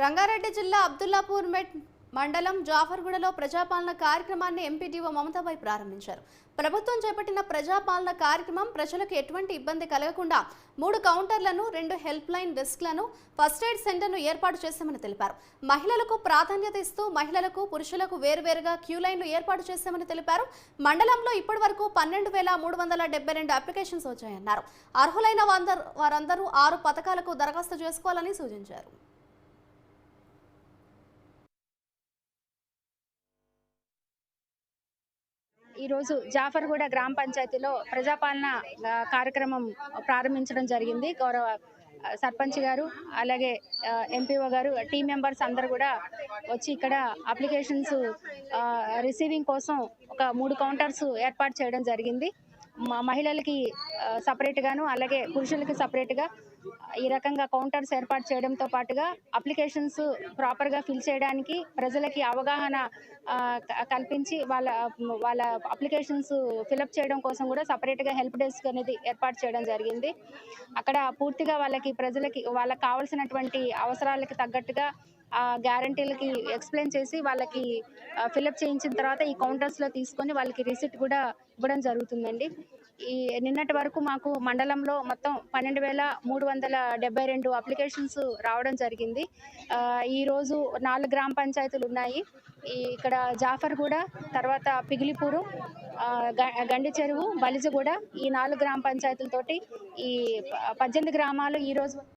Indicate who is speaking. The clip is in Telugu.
Speaker 1: రంగారెడ్డి జిల్లా అబ్దుల్లాపూర్ మెట్ మండలం జాఫర్గూడలో ప్రజాపాలన కార్యక్రమాన్ని ఎంపీటీఓ మమతాబాయ్ ప్రారంభించారు. ప్రభుత్వం చేపట్టిన ప్రజాపాలన కార్యక్రమం ప్రజలకు ఎటువంటి ఇబ్బంది కలగకుండా మూడు కౌంటర్లను రెండు హెల్ప్ లైన్ డెస్క్లను ఫస్ట్ ఎయిడ్ సెంటర్ను ఏర్పాటు చేశామని తెలిపారు. మహిళలకు ప్రాధాన్యత ఇస్తూ మహిళలకు పురుషులకు వేరువేరుగా క్యూ లైన్లు ఏర్పాటు చేశామని తెలిపారు. మండలంలో ఇప్పటి వరకు పన్నెండు వేల మూడు వందల డెబ్బై రెండు అప్లికేషన్స్ వచ్చాయన్నారు. అర్హులైన వారందరూ వారందరూ ఆరు పథకాలకు దరఖాస్తు చేసుకోవాలని సూచించారు.
Speaker 2: ఈరోజు జాఫర్గూడ గ్రామ పంచాయతీలో ప్రజాపాలన కార్యక్రమం ప్రారంభించడం జరిగింది. గౌరవ సర్పంచ్ గారు అలాగే ఎంపీఓ గారు టీం మెంబర్స్ అందరు కూడా వచ్చి ఇక్కడ అప్లికేషన్స్ రిసీవింగ్ కోసం ఒక మూడు కౌంటర్స్ ఏర్పాటు చేయడం జరిగింది. మహిళలకి సపరేట్గాను అలాగే పురుషులకి సపరేట్గా ఈ రకంగా కౌంటర్స్ ఏర్పాటు చేయడంతో పాటుగా అప్లికేషన్స్ ప్రాపర్గా ఫిల్ చేయడానికి ప్రజలకి అవగాహన కల్పించి వాళ్ళ వాళ్ళ అప్లికేషన్స్ ఫిలప్ చేయడం కోసం కూడా సపరేట్గా హెల్ప్ డెస్క్ అనేది ఏర్పాటు చేయడం జరిగింది. అక్కడ పూర్తిగా వాళ్ళకి ప్రజలకి వాళ్ళకి కావాల్సినటువంటి అవసరాలకి తగ్గట్టుగా ఆ గ్యారంటీలకి ఎక్స్ప్లెయిన్ చేసి వాళ్ళకి ఫిలప్ చేయించిన తర్వాత ఈ కౌంటర్స్లో తీసుకొని వాళ్ళకి రిసిప్ట్ కూడా ఇవ్వడం జరుగుతుందండి. ఈ నిన్నటి వరకు మాకు మండలంలో మొత్తం పన్నెండు వేల మూడు వందల డెబ్బై రెండు అప్లికేషన్స్ రావడం జరిగింది. ఈరోజు నాలుగు గ్రామ పంచాయతీలు ఉన్నాయి. ఇక్కడ ఇక్కడ జాఫర్గూడ తర్వాత పిగిలిపూరు గ- గండి చెరువు బలిజగూడ ఈ నాలుగు గ్రామ పంచాయతీలతోటి ఈ పద్దెనిమిది గ్రామాలు ఈరోజు